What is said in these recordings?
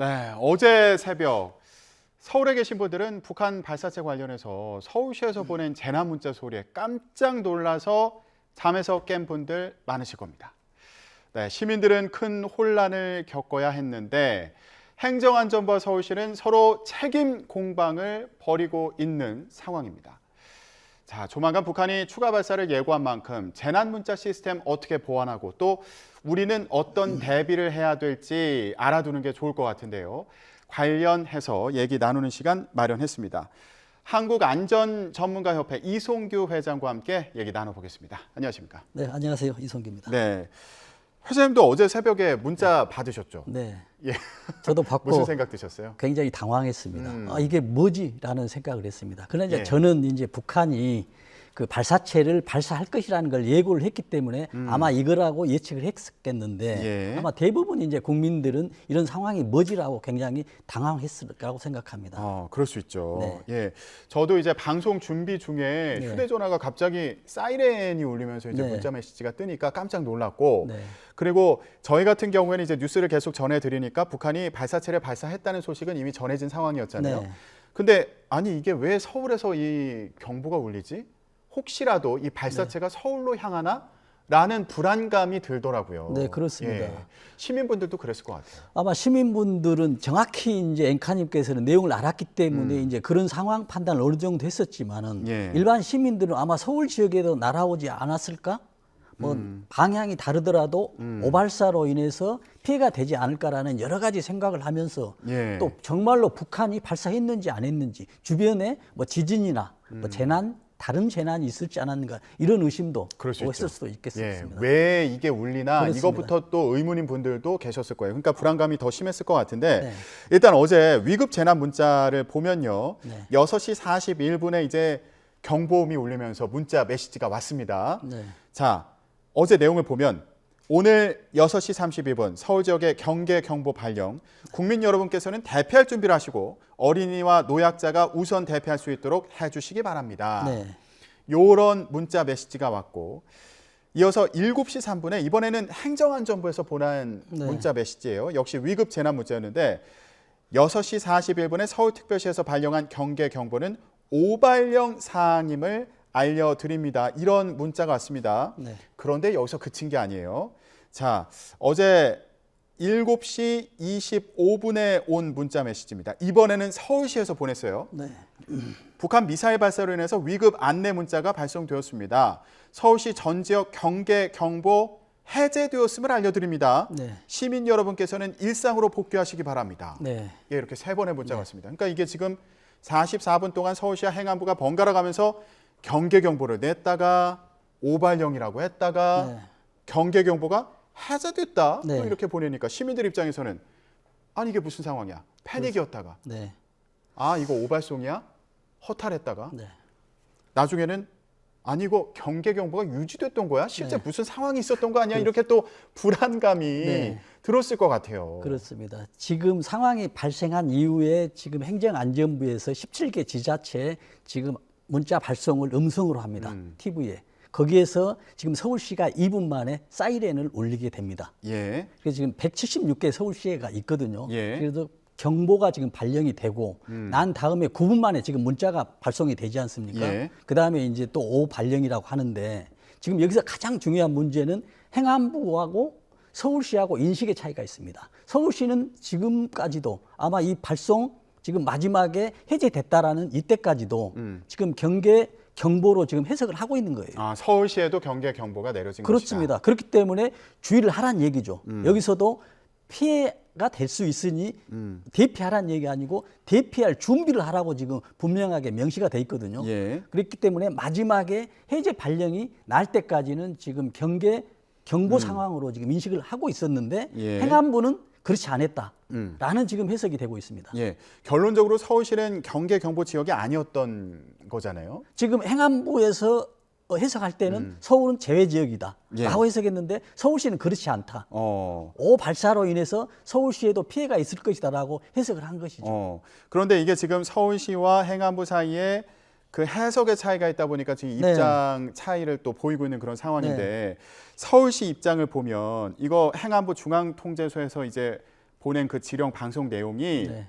네, 어제 새벽 서울에 계신 분들은 북한 발사체 관련해서 서울시에서 보낸 재난 문자 소리에 깜짝 놀라서 잠에서 깬 분들 많으실 겁니다. 네, 시민들은 큰 혼란을 겪어야 했는데 행정안전부와 서울시는 서로 책임 공방을 벌이고 있는 상황입니다. 자, 조만간 북한이 추가 발사를 예고한 만큼 재난 문자 시스템 어떻게 보완하고 또 우리는 어떤 대비를 해야 될지 알아두는 게 좋을 것 같은데요. 관련해서 얘기 나누는 시간 마련했습니다. 한국안전전문가협회 이송규 회장과 함께 얘기 나눠보겠습니다. 안녕하십니까? 네, 안녕하세요. 이성기입니다. 네. 회장님도 어제 새벽에 문자 받으셨죠? 네. 예. 저도 받고 무슨 생각 드셨어요? 굉장히 당황했습니다. 음. 아, 이게 뭐지라는 생각을 했습니다. 그러나 이제 예. 저는 이제 북한이 그 발사체를 발사할 것이라는 걸 예고를 했기 때문에 아마 이거라고 예측을 했겠는데 음. 예. 아마 대부분 이제 국민들은 이런 상황이 뭐지라고 굉장히 당황했을 거라고 생각합니다. 어, 그럴 수 있죠. 네. 예. 저도 이제 방송 준비 중에 네. 휴대전화가 갑자기 사이렌이 울리면서 이제 네. 문자 메시지가 뜨니까 깜짝 놀랐고 네. 그리고 저희 같은 경우에는 이제 뉴스를 계속 전해드리니까 북한이 발사체를 발사했다는 소식은 이미 전해진 상황이었잖아요. 네. 근데 아니 이게 왜 서울에서 이 경보가 울리지? 혹시라도 이 발사체가 네. 서울로 향하나? 라는 불안감이 들더라고요. 네, 그렇습니다. 예. 시민분들도 그랬을 것 같아요. 아마 시민분들은 정확히 이제 앵카님께서는 내용을 알았기 때문에 이제 그런 상황 판단을 어느 정도 했었지만은 음. 예. 일반 시민들은 아마 서울 지역에도 날아오지 않았을까? 뭐 음. 방향이 다르더라도 오발사로 인해서 피해가 되지 않을까라는 여러 가지 생각을 하면서 예. 또 정말로 북한이 발사했는지 안 했는지 주변에 뭐 지진이나 뭐 재난 다른 재난이 있을지 않았는가 이런 의심도 음. 그럴 수 했을 있죠. 수도 예, 있겠습니다. 왜 이게 울리나 그렇습니다. 이것부터 또 의문인 분들도 계셨을 거예요. 그러니까 불안감이 더 심했을 것 같은데 네. 일단 어제 위급 재난 문자를 보면요. 네. 6시 41분에 이제 경보음이 울리면서 문자 메시지가 왔습니다. 네. 자, 어제 내용을 보면 오늘 6시 32분 서울 지역의 경계 경보 발령. 국민 여러분께서는 대피할 준비를 하시고 어린이와 노약자가 우선 대피할 수 있도록 해 주시기 바랍니다. 네. 요런 문자 메시지가 왔고 이어서 7시 3분에 이번에는 행정안전부에서 보낸 네. 문자 메시지예요. 역시 위급 재난 문자였는데 6시 41분에 서울특별시에서 발령한 경계 경보는 오발령 사항임을 알려드립니다. 이런 문자가 왔습니다. 네. 그런데 여기서 그친 게 아니에요. 자, 어제 7시 25분에 온 문자 메시지입니다. 이번에는 서울시에서 보냈어요. 네. 북한 미사일 발사로 인해서 위급 안내 문자가 발송되었습니다. 서울시 전 지역 경계 경보 해제되었음을 알려드립니다. 네. 시민 여러분께서는 일상으로 복귀하시기 바랍니다. 네. 예, 이렇게 세 번의 문자가 왔습니다. 그러니까 이게 지금 44분 동안 서울시와 행안부가 번갈아 가면서 경계 경보를 냈다가 오발령이라고 했다가 네. 경계 경보가 해제됐다 네. 또 이렇게 보내니까 시민들 입장에서는 아니 이게 무슨 상황이야 패닉이었다가 네. 아 이거 오발송이야 허탈했다가 네. 나중에는 아니 이거 경계 경보가 유지됐던 거야 실제 네. 무슨 상황이 있었던 거 아니야 이렇게 또 불안감이 네. 들었을 것 같아요. 그렇습니다. 지금 상황이 발생한 이후에 지금 행정안전부에서 17개 지자체에 지금 문자 발송을 음성으로 합니다. 음. TV에. 거기에서 지금 서울시가 2분 만에 사이렌을 울리게 됩니다. 예, 그래서 지금 176개 서울시가 있거든요. 예. 그래서 경보가 지금 발령이 되고 난 다음에 9분 만에 지금 문자가 발송이 되지 않습니까? 예. 그 다음에 이제 또오 발령이라고 하는데 지금 여기서 가장 중요한 문제는 행안부하고 서울시하고 인식의 차이가 있습니다. 서울시는 지금까지도 아마 이 발송 지금 마지막에 해제됐다라는 이때까지도 음. 지금 경계 경보로 지금 해석을 하고 있는 거예요. 아 서울시에도 경계 경보가 내려진 그렇습니다. 그렇기 때문에 주의를 하란 얘기죠. 음. 여기서도 피해가 될 수 있으니 음. 대피하란 얘기 아니고 대피할 준비를 하라고 지금 분명하게 명시가 돼 있거든요. 것이다. 예, 그렇기 때문에 마지막에 해제 발령이 날 때까지는 지금 경계 경보 상황으로 지금 인식을 하고 있었는데 음. 예. 행안부는 그렇지 않았다라는 음. 지금 해석이 되고 있습니다. 예. 결론적으로 서울시는 경계 경보 지역이 아니었던 거잖아요. 지금 행안부에서 어, 해석할 때는 서울은 제외 지역이다라고 예. 해석했는데 서울시는 그렇지 않다. 어. 오 발사로 인해서 서울시에도 피해가 있을 것이다라고 해석을 한 것이죠. 어. 그런데 이게 지금 서울시와 행안부 사이에 그 해석의 차이가 있다 보니까 지금 네. 입장 차이를 또 보이고 있는 그런 상황인데 서울시 입장을 보면 이거 행안부 중앙통제소에서 이제 보낸 그 지령 방송 내용이 네.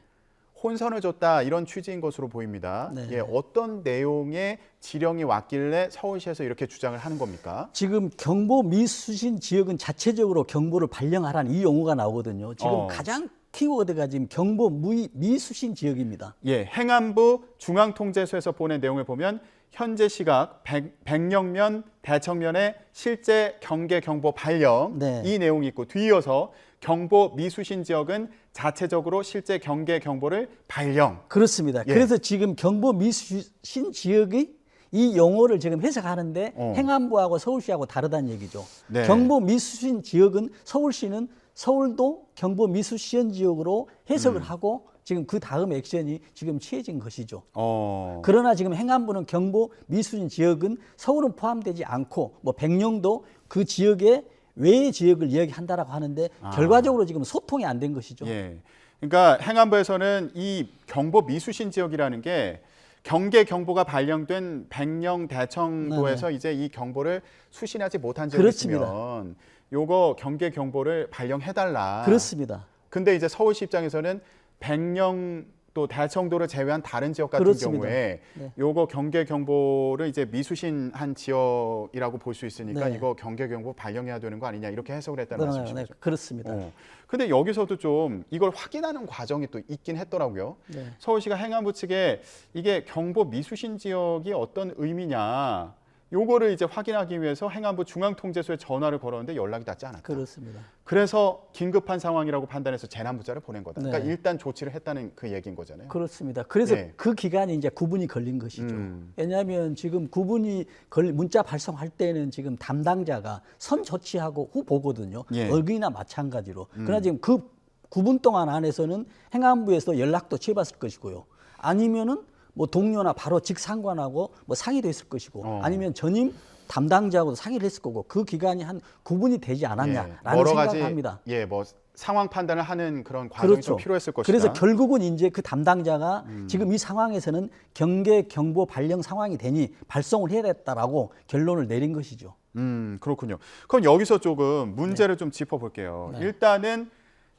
혼선을 줬다 이런 취지인 것으로 보입니다. 네. 예, 어떤 내용의 지령이 왔길래 서울시에서 이렇게 주장을 하는 겁니까? 지금 경보 미수신 지역은 자체적으로 경보를 발령하라는 이 용어가 나오거든요. 지금 어. 가장 키워드가 지금 경보 미, 미수신 지역입니다. 예, 행안부 중앙통제소에서 보낸 내용을 보면 현재 시각 백, 백령면 대청면의 실제 경계 경보 발령 네. 이 내용이 있고 뒤이어서 경보 미수신 지역은 자체적으로 실제 경계 경보를 발령. 그렇습니다. 예. 그래서 지금 경보 미수신 지역이 이 용어를 지금 해석하는데 어. 행안부하고 서울시하고 다르다는 얘기죠. 네. 경보 미수신 지역은 서울시는 서울도 경보 미수시현 지역으로 해석을 음. 하고 지금 그 다음 액션이 지금 취해진 것이죠. 어. 그러나 지금 행안부는 경보 미수진 지역은 서울은 포함되지 않고 뭐 백령도 그 지역의 외의 지역을 이야기한다라고 하는데 결과적으로 지금 소통이 안 된 것이죠. 아. 예. 그러니까 행안부에서는 이 경보 미수신 지역이라는 게 경계 경보가 발령된 백령 대청도에서 이제 이 경보를 수신하지 못한 지역이 그렇습니다. 있으면 요거 경계 경보를 발령해 달라. 그렇습니다. 근데 이제 서울시 입장에서는 백령 또 대청도를 제외한 다른 지역 같은 그렇습니다. 경우에 네. 요거 경계 경보를 이제 미수신한 지역이라고 볼 수 있으니까 네. 이거 경계 경보 발령해야 되는 거 아니냐 이렇게 해석을 했다는 네, 말씀이신 네. 그렇습니다. 어. 근데 여기서도 좀 이걸 확인하는 과정이 또 있긴 했더라고요. 네. 서울시가 행안부 측에 이게 경보 미수신 지역이 어떤 의미냐 요거를 이제 확인하기 위해서 행안부 중앙통제소에 전화를 걸었는데 연락이 닿지 않았다. 그렇습니다. 그래서 긴급한 상황이라고 판단해서 재난 문자를 보낸 거다. 그러니까 네. 일단 조치를 했다는 그 얘기인 거잖아요. 그렇습니다. 그래서 네. 그 기간이 이제 구분이 걸린 것이죠. 음. 왜냐하면 지금 구분이 걸 문자 발송할 때는 지금 담당자가 선 조치하고 후 보거든요. 예. 음. 어gin이나 마찬가지로. 그러나 지금 그 구분 동안 안에서는 행안부에서 연락도 취해봤을 것이고요. 아니면은 뭐 동료나 바로 직상관하고 뭐 상의도 했을 것이고 어. 아니면 전임 담당자하고도 상의를 했을 거고 그 기간이 한 구분이 되지 않았냐라는 예, 여러 생각을 가지 합니다. 예, 뭐 상황 판단을 하는 그런 과정이 좀 필요했을 것이다. 음. 그래서 결국은 이제 그 담당자가 지금 이 상황에서는 경계 경보 발령 상황이 되니 발송을 해야 됐다라고 결론을 내린 것이죠. 음, 그렇군요. 그럼 여기서 조금 문제를 좀 짚어볼게요. 일단은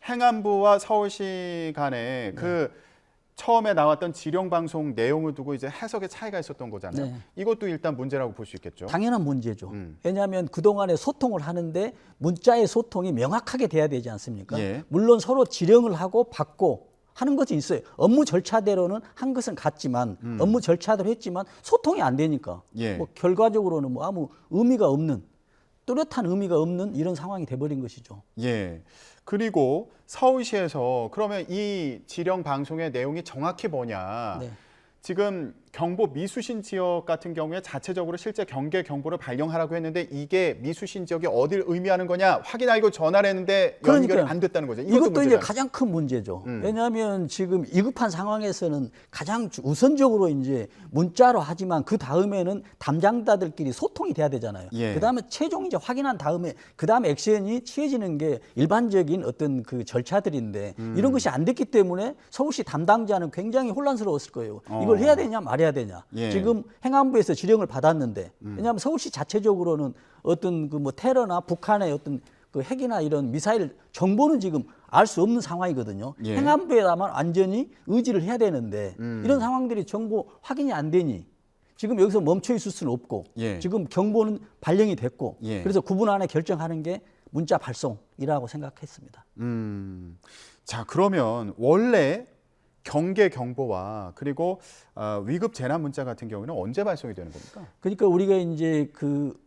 행안부와 서울시 간에 그 처음에 나왔던 지령 방송 내용을 두고 이제 해석의 차이가 있었던 거잖아요. 네. 이것도 일단 문제라고 볼 수 있겠죠. 당연한 문제죠. 음. 왜냐하면 그동안에 소통을 하는데 문자의 소통이 명확하게 돼야 되지 않습니까? 예. 물론 서로 지령을 하고 받고 하는 것이 있어요. 업무 절차대로는 한 것은 같지만 업무 절차대로 했지만 소통이 안 되니까 음. 예. 뭐 결과적으로는 뭐 아무 의미가 없는 뚜렷한 의미가 없는 이런 상황이 돼버린 것이죠. 예. 그리고 서울시에서 그러면 이 지령 방송의 내용이 정확히 뭐냐? 네. 지금 경보 미수신 지역 같은 경우에 자체적으로 실제 경계 경보를 발령하라고 했는데 이게 미수신 지역이 어딜 의미하는 거냐 확인하고 전화를 했는데 연결이 그러니까요. 안 됐다는 거죠. 이것도, 이것도 이제. 가장 큰 문제죠. 음. 왜냐하면 지금 위급한 상황에서는 가장 주- 우선적으로 이제 문자로 하지만 그 다음에는 담당자들끼리 소통이 돼야 되잖아요. 예. 그 다음에 최종 이제 확인한 다음에 그 다음 액션이 취해지는 게 일반적인 어떤 그 절차들인데 음. 이런 것이 안 됐기 때문에 서울시 담당자는 굉장히 혼란스러웠을 거예요. 이걸 어. 해야 되냐 말 해야 되냐. 예. 음. 지금 행안부에서 지령을 받았는데 왜냐하면 서울시 자체적으로는 어떤 그 뭐 테러나 북한의 어떤 그 핵이나 이런 미사일 정보는 지금 알 수 없는 상황이거든요. 예. 행안부에다만 완전히 의지를 해야 되는데 음. 이런 상황들이 정보 확인이 안 되니 지금 여기서 멈춰 있을 수는 없고 예. 지금 경보는 발령이 됐고 예. 그래서 9분 안에 결정하는 게 문자 발송이라고 생각했습니다. 음. 자, 그러면 원래 경계 경보와 그리고 어, 위급 재난 문자 같은 경우는 언제 발송이 되는 겁니까? 그러니까 우리가 이제 그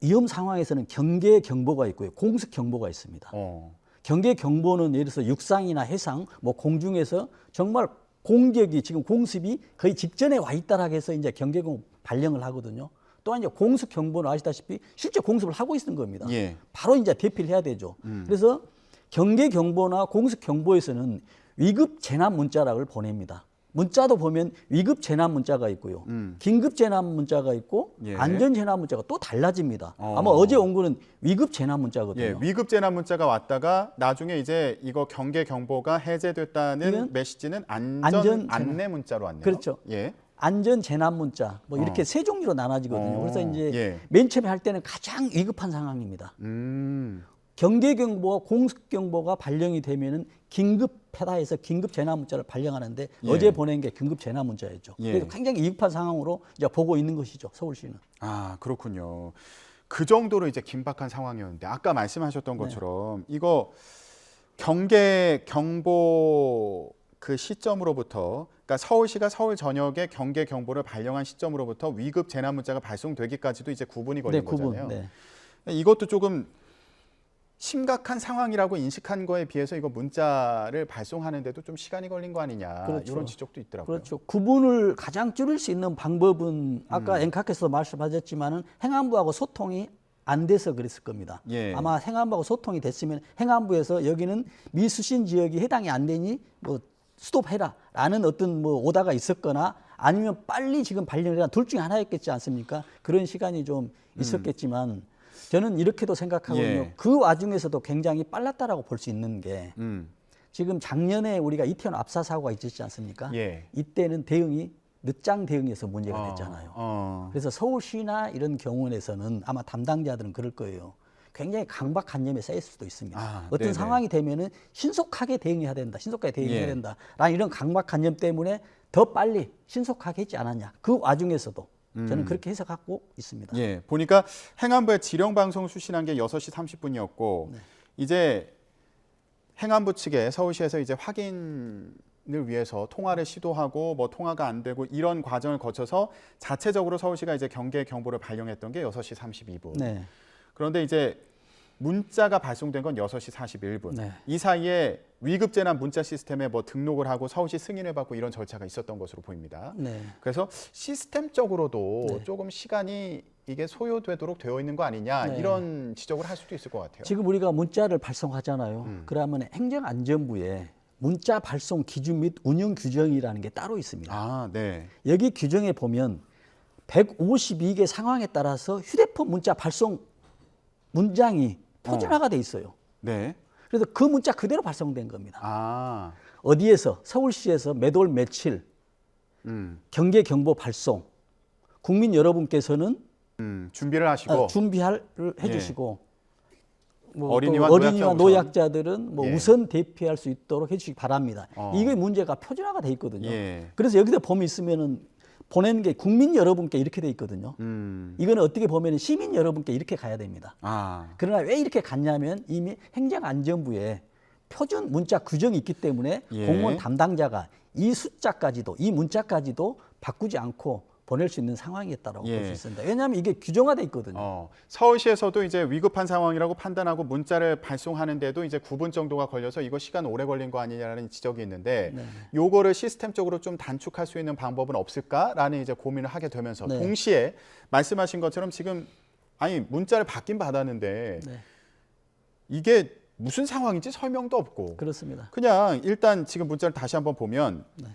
위험 상황에서는 경계 경보가 있고요. 공습 경보가 있습니다. 어. 경계 경보는 예를 들어서 육상이나 해상, 뭐 공중에서 정말 공격이 지금 공습이 거의 직전에 와 있다라고 해서 이제 경계 경보 발령을 하거든요. 또한 이제 공습 경보는 아시다시피 실제 공습을 하고 있는 겁니다. 예. 바로 이제 대피를 해야 되죠. 그래서 경계 경보나 공습 경보에서는 위급 재난 문자락을 보냅니다. 문자도 보면 위급 재난 문자가 있고요. 긴급 재난 문자가 있고 예. 안전 재난 문자가 또 달라집니다. 어. 아마 어제 온 거는 위급 재난 문자거든요. 예, 위급 재난 문자가 왔다가 나중에 이제 이거 경계 경보가 해제됐다는 메시지는 안전, 안전 안내 문자로 왔네요. 그렇죠. 예. 안전 재난 문자 뭐 이렇게 어. 세 종류로 나눠지거든요. 어, 그래서 이제 예. 맨 처음에 할 때는 가장 위급한 상황입니다. 음. 경계경보와 공습경보가 발령이 되면은 긴급하다 해서 긴급 재난 문자를 발령하는데 예. 어제 보낸 게 긴급 재난 문자였죠. 예. 그래서 굉장히 이급한 상황으로 이제 보고 있는 것이죠. 서울시는. 아 그렇군요. 그 정도로 이제 긴박한 상황이었는데 아까 네. 말씀하셨던 것처럼 이거 경계 경보 그 시점으로부터 그러니까 서울시가 서울 전역에 경계 경보를 발령한 시점으로부터 위급 재난 문자가 발송되기까지도 이제 9분이 걸린 네, 구분. 거잖아요. 네. 이것도 조금 심각한 상황이라고 인식한 거에 비해서 이거 문자를 발송하는데도 좀 시간이 걸린 거 아니냐 그렇죠. 이런 지적도 있더라고요. 그렇죠. 구분을 가장 줄일 수 있는 방법은 아까 음. 앵카께서 말씀하셨지만은 행안부하고 소통이 안 돼서 그랬을 겁니다. 예. 아마 행안부하고 소통이 됐으면 행안부에서 여기는 미수신 지역이 해당이 안 되니 뭐 스톱해라라는 어떤 뭐 오다가 있었거나 아니면 빨리 지금 발령이라 둘 중에 하나였겠지 않습니까? 그런 시간이 좀 있었겠지만 저는 이렇게도 생각하거든요. 예. 그 와중에서도 굉장히 빨랐다라고 볼 수 있는 게 음. 지금 작년에 우리가 이태원 압사 사고가 있었지 않습니까? 예. 이때는 대응이 늦장 대응에서 문제가 어, 됐잖아요. 어. 그래서 서울시나 이런 경우에서는 아마 담당자들은 그럴 거예요. 굉장히 강박관념에 쌓일 수도 있습니다. 아, 어떤 네네. 상황이 되면은 신속하게 대응해야 된다, 신속하게 대응해야 예. 된다. 라는 이런 강박관념 때문에 더 빨리 신속하게 했지 않았냐. 그 와중에서도 저는 그렇게 해석하고 있습니다. 음. 예, 보니까 행안부의 지령 방송 수신한 게 6시 30분이었고 네. 이제 행안부 측에 서울시에서 이제 확인 을 위해서 통화를 시도하고 뭐 통화가 안 되고 이런 과정을 거쳐서 자체적으로 서울시가 이제 경계 경보를 발령했던 게 6시 32분. 네. 그런데 이제 문자가 발송된 건 6시 41분. 네. 이 사이에 위급 재난 문자 시스템에 뭐 등록을 하고 서울시 승인을 받고 이런 절차가 있었던 것으로 보입니다. 네. 그래서 시스템적으로도 네. 조금 시간이 이게 소요되도록 되어 있는 거 아니냐 네. 이런 지적을 할 수도 있을 것 같아요. 지금 우리가 문자를 발송하잖아요. 음. 그러면 행정안전부에 문자 발송 기준 및 운영 규정이라는 게 따로 있습니다. 아, 네. 여기 규정에 보면 152개 상황에 따라서 휴대폰 문자 발송 문장이 표준화가 돼 있어요. 네. 그래서 그 문자 그대로 발송된 겁니다. 아, 어디에서 서울시에서 매돌 며칠 음, 경계 경보 발송 국민 여러분께서는 음, 준비를 하시고 어, 준비를 해주시고 뭐또 어린이와 어린이와 노약자 노약자 들은 뭐 예. 우선 대피할 수 있도록 해주시기 바랍니다. 어. 이게 문제가 표준화가 돼 있거든요. 예. 그래서 여기다 봄이 있으면은 보내는 게 국민 여러분께 이렇게 돼 있거든요. 음, 이거는 어떻게 보면 시민 여러분께 이렇게 가야 됩니다. 아, 그러나 왜 이렇게 갔냐면 이미 행정안전부에 표준 문자 규정이 있기 때문에 예. 공무원 담당자가 이 숫자까지도 이 문자까지도 바꾸지 않고 보낼 수 있는 상황이었다고 예. 볼수 있습니다. 왜냐하면 이게 규정화돼 있거든요. 어, 서울시에서도 이제 위급한 상황이라고 판단하고 문자를 발송하는데도 이제 9분 정도가 걸려서 이거 시간 오래 걸린 거 아니냐라는 지적이 있는데 네. 요거를 시스템적으로 좀 단축할 수 있는 방법은 없을까라는 이제 고민을 하게 되면서 네. 동시에 말씀하신 것처럼 지금 아니 문자를 받긴 받았는데 네. 이게 무슨 상황인지 설명도 없고 그렇습니다. 그냥 일단 지금 문자를 다시 한번 보면 네.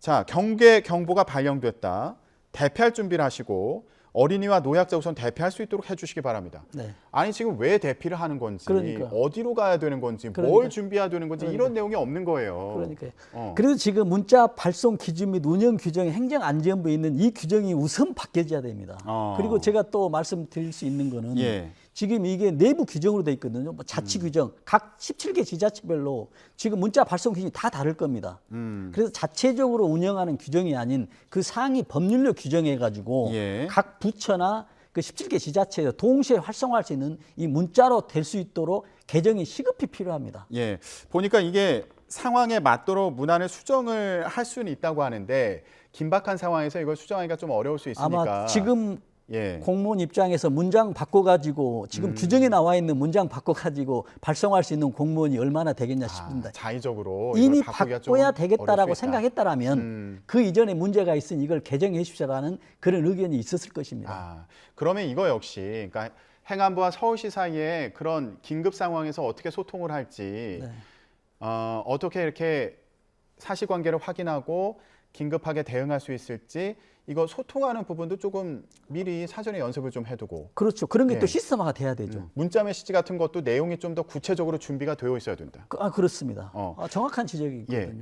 자 경계 경보가 발령됐다 대피할 준비를 하시고 어린이와 노약자 우선 대피할 수 있도록 해주시기 바랍니다. 네. 아니 지금 왜 대피를 하는 건지 그러니까. 어디로 가야 되는 건지 뭘 그러니까. 준비해야 되는 건지 그러니까. 이런 내용이 없는 거예요. 그러니까요. 어. 그래서 지금 문자 발송 기준 및 운영 규정이 행정안전부에 있는 이 규정이 우선 바뀌어져야 됩니다. 어. 그리고 제가 또 말씀드릴 수 있는 거는 예. 지금 이게 내부 규정으로 돼 있거든요. 뭐 자치 음. 규정 각 17개 지자체별로 지금 문자 발송 기준이 다 다를 겁니다. 음. 그래서 자체적으로 운영하는 규정이 아닌 그 상위 법률로 규정해 가지고 예. 각 부처나 그 17개 지자체에서 동시에 활성화할 수 있는 이 문자로 될 수 있도록 개정이 시급히 필요합니다. 예. 보니까 이게 상황에 맞도록 문안을 수정을 할 수는 있다고 하는데 긴박한 상황에서 이걸 수정하기가 좀 어려울 수 있으니까. 아마 지금 예. 공무원 입장에서 문장 바꿔가지고 지금 규정에 나와 있는 문장 바꿔가지고 발송할 수 있는 공무원이 얼마나 되겠냐 싶습니다. 아, 자의적으로 이미 바꿔야 되겠다라고. 생각했다라면 음. 그 이전에 문제가 있으니 이걸 개정해 주십시오라는 그런 의견이 있었을 것입니다. 아, 그러면 이거 역시 그러니까 행안부와 서울시 사이에 그런 긴급 상황에서 어떻게 소통을 할지 네. 어, 어떻게 이렇게 사실관계를 확인하고 긴급하게 대응할 수 있을지 이거 소통하는 부분도 조금 미리 사전에 연습을 좀 해두고 그렇죠. 그런 게 또 예. 시스템화가 돼야 되죠. 음, 문자 메시지 같은 것도 내용이 좀 더 구체적으로 준비가 되어 있어야 된다. 그- 아 그렇습니다. 어. 아, 정확한 지적이 예.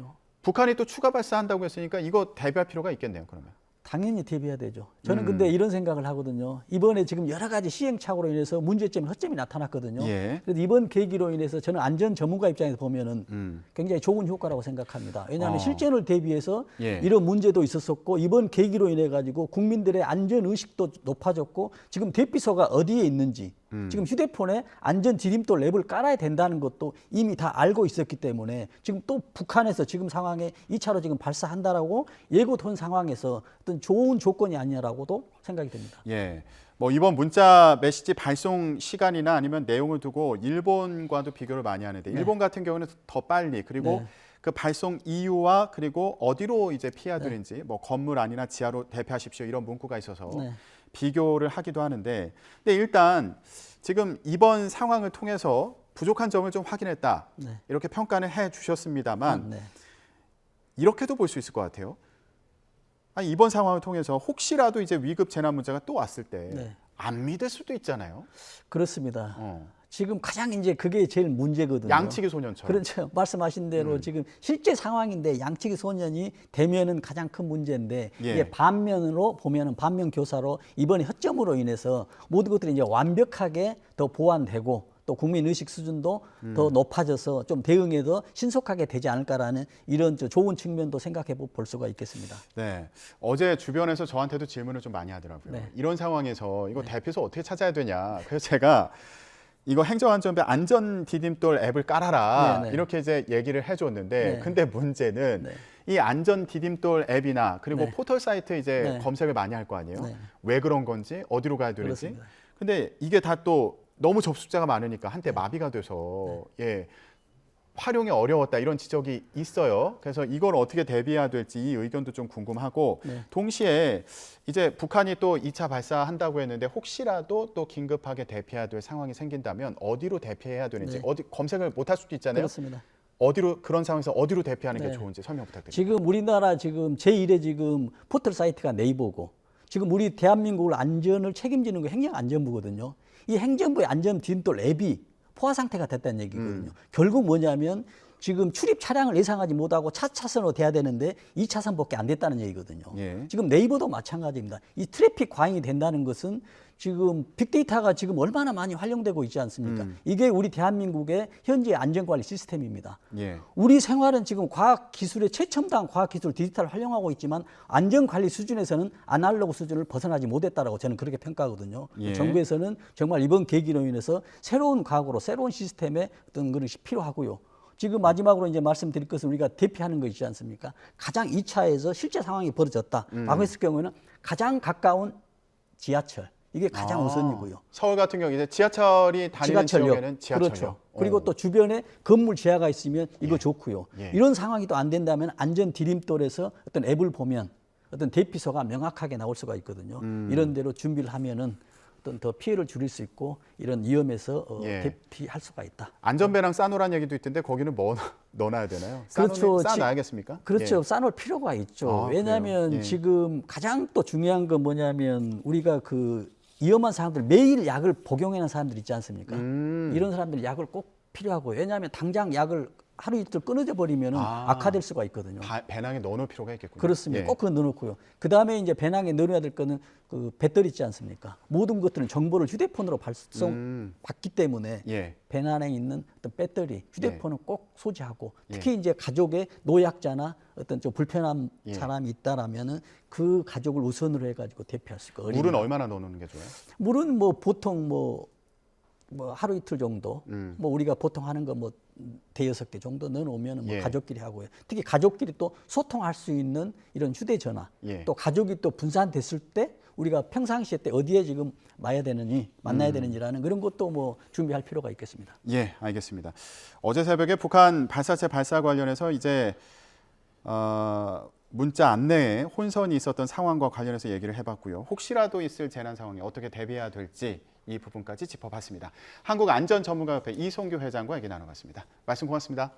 북한이 또 추가 발사한다고 했으니까 이거 대비할 필요가 있겠네요. 그러면 당연히 대비해야 되죠. 저는 음. 근데 이런 생각을 하거든요. 이번에 지금 여러 가지 시행착오로 인해서 문제점이 허점이 나타났거든요. 예. 그래서 이번 계기로 인해서 저는 안전 전문가 입장에서 보면은 음. 굉장히 좋은 효과라고 생각합니다. 왜냐하면 어. 실전을 대비해서 예. 이런 문제도 있었었고 이번 계기로 인해 가지고 국민들의 안전 의식도 높아졌고 지금 대피소가 어디에 있는지 음. 지금 휴대폰에 안전 디딤돌 랩을 깔아야 된다는 것도 이미 다 알고 있었기 때문에 지금 또 북한에서 지금 상황에 2차로 지금 발사한다라고 예고된 상황에서 어떤 좋은 조건이 아니냐라고도 생각이 됩니다. 예. 뭐 이번 문자 메시지 발송 시간이나 아니면 내용을 두고 일본과도 비교를 많이 하는데 일본 같은 경우는 더 빨리 그리고 네. 그 발송 이유와 그리고 어디로 이제 피해야 네. 뭐 건물 안이나 지하로 대피하십시오 이런 문구가 있어서 네. 비교를 하기도 하는데 근데 일단 지금 이번 상황을 통해서 부족한 점을 좀 확인했다 네. 이렇게 평가는 해 주셨습니다만 아, 네. 이렇게도 볼 수 있을 것 같아요. 아니, 이번 상황을 통해서 혹시라도 이제 위급 재난 문제가 또 왔을 때 네. 안 믿을 수도 있잖아요. 그렇습니다. 어. 지금 가장 이제 그게 제일 문제거든요. 양치기 소년처럼. 그렇죠. 말씀하신 대로 음. 지금 실제 상황인데 양치기 소년이 되면은 가장 큰 문제인데 예. 이게 반면으로 보면은 반면 교사로 이번에 허점으로 인해서 모든 것들이 이제 완벽하게 더 보완되고 또 국민 의식 수준도 음. 더 높아져서 좀 대응에도 신속하게 되지 않을까라는 이런 저 좋은 측면도 생각해 볼 수가 있겠습니다. 네. 어제 주변에서 저한테도 질문을 좀 많이 하더라고요. 네. 이런 상황에서 이거 대피소 어떻게 찾아야 되냐. 그래서 제가 이거 행정안전부 안전 디딤돌 앱을 깔아라 네, 네. 이렇게 이제 얘기를 해줬는데 네. 근데 문제는 네. 이 안전 디딤돌 앱이나 그리고 네. 포털 사이트 이제 네. 검색을 많이 할 거 아니에요. 네. 왜 그런 건지 어디로 가야 되는지. 그렇습니다. 근데 이게 다 또 너무 접속자가 많으니까 한때 마비가 돼서 예. 활용이 어려웠다 이런 지적이 있어요. 그래서 이걸 어떻게 대비해야 될지 이 의견도 좀 궁금하고 네. 동시에 이제 북한이 또 2차 발사한다고 했는데 혹시라도 또 긴급하게 대피해야 될 상황이 생긴다면 어디로 대피해야 되는지 네. 어디 검색을 못 할 수도 있잖아요. 그렇습니다. 어디로 그런 상황에서 어디로 대피하는 게 네. 좋은지 설명 부탁드립니다. 지금 우리나라 지금 제1의 지금 포털 사이트가 네이버고 지금 우리 대한민국을 안전을 책임지는 게 행정안전부거든요. 이 행정부의 안전 디딤돌 앱이 포화 상태가 됐다는 얘기거든요. 결국 뭐냐면 지금 출입 차량을 예상하지 못하고 차차선으로 돼야 되는데 2차선밖에 안 됐다는 얘기거든요. 예. 지금 네이버도 마찬가지입니다. 이 트래픽 과잉이 된다는 것은 지금 빅데이터가 지금 얼마나 많이 활용되고 있지 않습니까? 음. 이게 우리 대한민국의 현재 안전관리 시스템입니다. 예. 우리 생활은 지금 과학 기술의 최첨단 과학 기술 디지털을 활용하고 있지만 안전 관리 수준에서는 아날로그 수준을 벗어나지 못했다라고 저는 그렇게 평가하거든요. 예. 정부에서는 정말 이번 계기로 인해서 새로운 과학으로 새로운 시스템의 어떤 것이 필요하고요. 지금 마지막으로 이제 말씀드릴 것은 우리가 대피하는 거 있지 않습니까? 가장 2차에서 실제 상황이 벌어졌다. 음. 라고 했을 경우에는 가장 가까운 지하철. 이게 가장 아, 우선이고요. 서울 같은 경우 이제 지하철이 다니는 지역에는 지하철역. 그렇죠. 그리고 어. 또 주변에 건물 지하가 있으면 이거 좋고요. 예. 이런 상황이 또 안 된다면 안전 디딤돌에서 어떤 앱을 보면 어떤 대피소가 명확하게 나올 수가 있거든요. 음. 이런 대로 준비를 하면은 어떤 더 피해를 줄일 수 있고 이런 위험에서 어, 예. 대피할 수가 있다. 안전배랑 싸놓으란 얘기도 있던데 거기는 뭐 넣어놔야 되나요? 그렇죠. 지- 싸놔야겠습니까? 그렇죠. 예. 싸놓을 필요가 있죠. 아, 왜냐하면? 예. 지금 가장 또 중요한 건 뭐냐면 우리가 그 위험한 사람들 매일 약을 복용하는 사람들 있지 않습니까? 음. 이런 사람들 약을 꼭 필요하고 왜냐하면 당장 약을 하루 이틀 끊어져 버리면 은 아. 악화될 수가 있거든요. 바- 배낭에 넣어놓을 필요가 있겠군요. 그렇습니다. 예. 꼭 그거 넣어놓고요. 그 다음에 이제 배낭에 넣어야 될 거는 그 배터리 있지 않습니까? 모든 것들은 정보를 휴대폰으로 발송 음. 받기 때문에 예. 배낭에 있는 어떤 배터리, 휴대폰은 꼭 소지하고 예. 특히 이제 가족의 노약자나 어떤 좀 불편한 예. 사람이 있다라면은 그 가족을 우선으로 해가지고 대피할 수 있고 어린이. 물은 얼마나 넣어놓는 게 좋아요? 물은 뭐 보통 뭐, 뭐 하루 이틀 정도 음. 뭐 우리가 보통 하는 거 뭐 대여섯 개 정도 넣어놓으면 뭐 예. 가족끼리 하고요. 특히 가족끼리 또 소통할 수 있는 이런 휴대전화 예. 또 가족이 또 분산됐을 때 우리가 평상시에 때 어디에 지금 마야 되느니 음. 만나야 되는지라는 그런 것도 뭐 준비할 필요가 있겠습니다. 예, 알겠습니다. 어제 새벽에 북한 발사체 발사 관련해서 이제 어, 문자 안내에 혼선이 있었던 상황과 관련해서 얘기를 해봤고요. 혹시라도 있을 재난 상황에 어떻게 대비해야 될지 이 부분까지 짚어봤습니다. 한국안전전문가협회 이송규 회장과 얘기 나눠봤습니다. 말씀 고맙습니다.